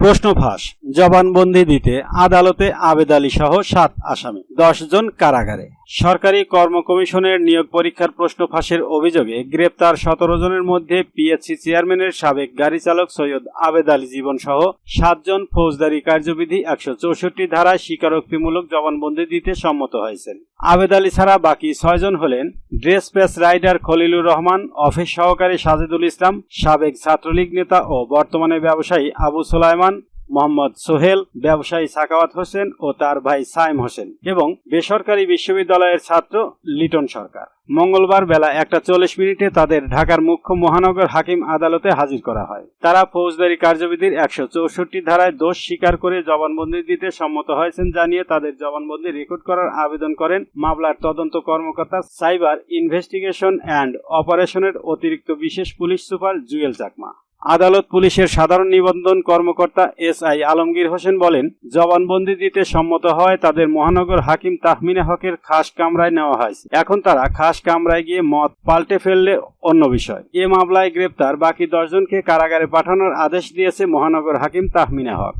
প্রশ্ন ফাঁস জবানবন্দি দিতে আদালতে আবেদ আলী সহ সাত আসামি, দশ জন কারাগারে। সরকারি কর্ম কমিশনের নিয়োগ পরীক্ষার প্রশ্ন ফাঁসের অভিযোগে গ্রেপ্তার সতেরো জনের মধ্যে পিএসসি চেয়ারম্যানের সাবেক গাড়ি চালক সৈয়দ আবেদ আলী জীবন সহ সাতজন ফৌজদারি কার্যবিধি একশো চৌষট্টি ধারায় স্বীকারোক্তিমূলক জবানবন্দি দিতে সম্মত হয়েছেন। আবেদ আলী ছাড়া বাকি ছয়জন হলেন dispatch rider Khalilur Rahman, office সহকারী সাজিদুল ইসলাম, সাবেক ছাত্রলীগ নেতা ও বর্তমানে ব্যবসায়ী আবু সোলাইমান মোহাম্মদ সোহেল, ব্যবসায়ী সাকাওয়াত হোসেন ও তার ভাই সাইম হোসেন এবং বেসরকারি বিশ্ববিদ্যালয়ের ছাত্র লিটন সরকার। মঙ্গলবার বেলা একটা চল্লিশ মিনিটে তাদের ঢাকার মুখ্য মহানগর হাকিম আদালতে হাজির করা হয়। তারা ফৌজদারি কার্যবিধির একশো চৌষট্টি ধারায় দোষ স্বীকার করে জবানবন্দি দিতে সম্মত হয়েছেন জানিয়ে তাদের জবানবন্দি রেকর্ড করার আবেদন করেন মামলার তদন্ত কর্মকর্তা সাইবার ইনভেস্টিগেশন অ্যান্ড অপারেশনের অতিরিক্ত বিশেষ পুলিশ সুপার জুয়েল চাকমা। আদালত পুলিশের সাধারণ নিবন্ধন কর্মকর্তা এস আই আলমগীর হোসেন বলেন, জবানবন্দি দিতে সম্মত হয় তাদের মহানগর হাকিম তাহমিনা হকের খাস কামরায় নেওয়া হয় এখন তারা খাস কামরায় গিয়ে মত পাল্টে ফেললে অন্য বিষয়। এ মামলায় গ্রেপ্তার বাকি দশজনকে কারাগারে পাঠানোর আদেশ দিয়েছে মহানগর হাকিম তাহমিনা হক।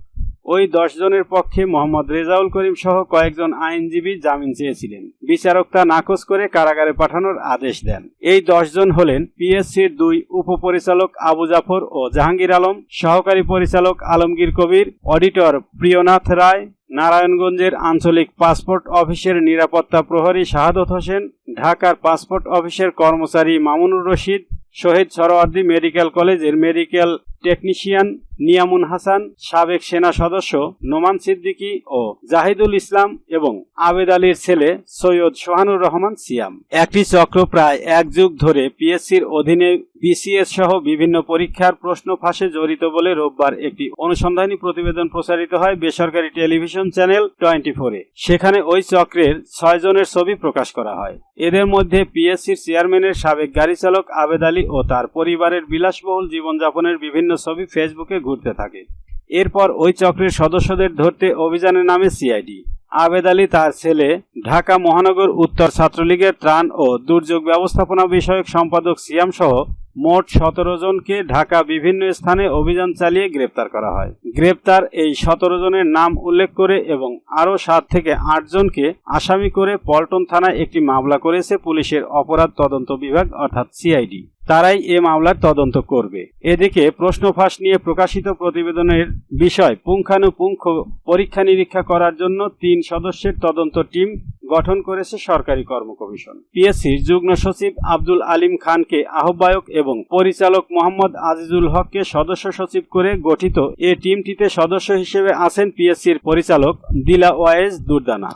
ওই জনের পক্ষে মোহাম্মদ রেজাউল করিম সহ কয়েকজন আইনজীবী জামিন চেয়েছিলেন। বিচারক তা নাকচ করে কারাগারে পাঠানোর আদেশ দেন। এই জন হলেন পিএসসির দুই উপপরিচালক আবু জাফর ও জাহাঙ্গীর আলম, সহকারী পরিচালক আলমগীর কবির, অডিটর প্রিয়নাথ রায়, নারায়ণগঞ্জের আঞ্চলিক পাসপোর্ট অফিসের নিরাপত্তা প্রহরী শাহাদত হোসেন, ঢাকার পাসপোর্ট অফিসের কর্মচারী মামুনুর রশিদ, শহীদ সরওয়ার্দী মেডিকেল কলেজের মেডিকেল টেকনিশিয়ান নিয়ামুন হাসান, সাবেক সেনা সদস্য নোমান সিদ্দিকী ও জাহিদুল ইসলাম এবং আবেদ আলীর ছেলে সৈয়দ সোহানুর রহমান সিয়াম। একটি চক্র প্রায় এক যুগ ধরে পিএসসির অধীনে বিসিএস সহ বিভিন্ন পরীক্ষার প্রশ্ন ফাঁসে জড়িত বলে রোববার একটি অনুসন্ধানী প্রতিবেদন প্রচারিত হয় বেসরকারি টেলিভিশন চ্যানেল টোয়েন্টি ফোরে সেখানে ওই চক্রের ছয় জনের ছবি প্রকাশ করা হয়। এদের মধ্যে পিএসসির চেয়ারম্যানের সাবেক গাড়ি চালক আবেদ আলী ও তার পরিবারের বিলাসবহুল জীবনযাপনের বিভিন্ন ছবি ফেসবুকে ঘুরতে থাকে। এরপর ওই চক্রের সদস্যদের ধরতে অভিযানের নামে সিআইডি। আবেদ আলী তার ছেলে, ঢাকা মহানগর উত্তর ছাত্রলীগের ত্রাণ ও দুর্যোগ ব্যবস্থাপনা বিষয়ক সম্পাদক সিয়াম সহ মোট সতেরো জনকে ঢাকা বিভিন্ন স্থানে অভিযান চালিয়ে গ্রেপ্তার করা হয়। গ্রেপ্তার এই সতেরো জনের নাম উল্লেখ করে এবং আরও সাত থেকে আট জনকে আসামি করে পল্টন থানায় একটি মামলা করেছে পুলিশের অপরাধ তদন্ত বিভাগ, অর্থাৎ সিআইডি। তারাই এ মামলার তদন্ত করবে। এদিকে প্রশ্ন ফাঁস নিয়ে প্রকাশিত প্রতিবেদনের বিষয়, পুঙ্খানুপুঙ্খ পরীক্ষা নিরীক্ষা করার জন্য তিন সদস্যের তদন্ত টিম গঠন করেছে সরকারি কর্ম কমিশন। পিএসসির যুগ্ম সচিব আব্দুল আলিম খানকে আহ্বায়ক এবং পরিচালক মোহাম্মদ আজিজুল হককে সদস্য সচিব করে গঠিত এ টিমটিতে সদস্য হিসেবে আছেন পিএসসির পরিচালক দিলা ওয়াইজ দুর্দানা।